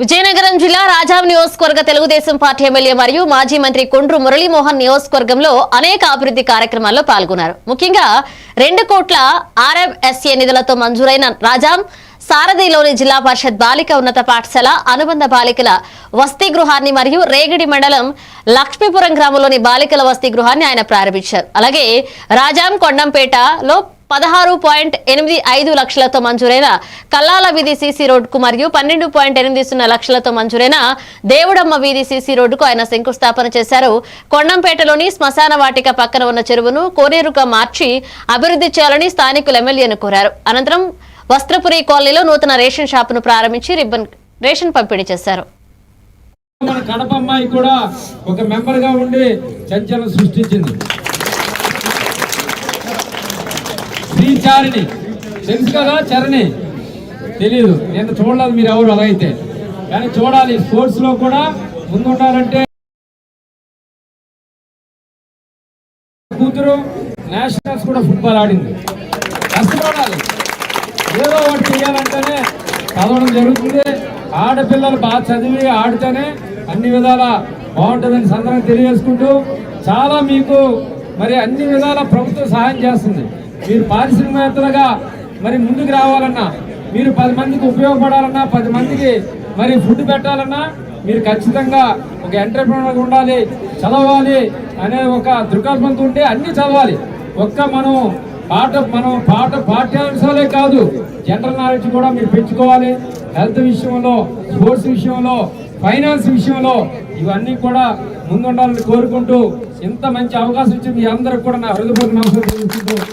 విజయనగరం జిల్లా రాజాం నియోజకవర్గ Telugu Desam party MLA మరియు మాజీ మంత్రి కొండ్రు మురళీమోహన్ నియోజకవర్గంలో అనేక అభివృద్ధి కార్యక్రమాల్లో పాల్గొన్నారు. ముఖ్యంగా రెండు కోట్ల ఆర్ఎంఎస్ఏ నిధులతో మంజూరైన రాజాం సారథిలోని జిల్లా పరిషత్ బాలిక ఉన్నత పాఠశాల అనుబంధ బాలికల వసతి గృహాన్ని మరియు రేగిడి మండలం లక్ష్మీపురం గ్రామంలోని బాలికల వసతి గృహాన్ని ఆయన ప్రారంభించారు. అలాగే రాజాం కొండంపేటలో పదహారు పాయింట్ ఎనిమిది ఐదు లక్షలతో మంజూరైన కల్లాల వీధి సీసీ రోడ్డుకు మరియు పన్నెండు పాయింట్ ఎనిమిది సున్నా లక్షలతో మంజూరైన దేవుడమ్మ వీధి సీసీ రోడ్డుకు ఆయన శంకుస్థాపన చేశారు. కొండంపేటలోని శ్మశాన వాటిక పక్కన ఉన్న చెరువును కోనేరుగా మార్చి అభివృద్ధి చేయాలని స్థానికులు ఎమ్మెల్యేను కోరారు. అనంతరం వస్త్రపురి కాలనీలో నూతన రేషన్ షాపును ప్రారంభించి రిబ్బన్ రేషన్ పంపిణీ చేశారు. మన కడప అమ్మాయి కూడా ఒక మెంబర్గా ఉండి చంచలం సృష్టించింది. చారిణి తెలుసు కదా చరణి? తెలియదు నేను చూడలేదు మీరు ఎవరు అలా అయితే కానీ చూడాలి. స్పోర్ట్స్లో కూడా ముందు ఉండాలంటే కూతురు నేషనల్స్ కూడా ఫుట్బాల్ ఆడింది. కష్టపడాలి. ఏదో ఒకటి చేయాలంటేనే చదవడం జరుగుతుంది. ఆడపిల్లలు బాగా చదివి ఆడితేనే అన్ని విధాల బాగుంటుందని సందర్భం తెలియజేసుకుంటూ చాలా మీకు మరి అన్ని విధాల ప్రభుత్వం సహాయం చేస్తుంది. మీరు పారిశ్రామికవేత్తలుగా మరి ముందుకు రావాలన్నా మీరు పది మందికి ఉపయోగపడాలన్నా పది మందికి మరి ఫుడ్ పెట్టాలన్నా మీరు ఖచ్చితంగా ఒక ఎంటర్ప్రినర్ ఉండాలి చదవాలి అనే ఒక దృక్పథంతో ఉంటే అన్ని చదవాలి. ఒక్క మనం పాట మనం పాట పాఠ్యాంశాలే కాదు జనరల్ నాలెడ్జ్ కూడా మీరు పెంచుకోవాలి. హెల్త్ విషయంలో స్పోర్ట్స్ విషయంలో ఫైనాన్స్ విషయంలో ఇవన్నీ కూడా ముందుండాలని కోరుకుంటూ ఇంత మంచి అవకాశం ఇచ్చింది అందరికి కూడా నా హృదయపూర్వక నమస్కారం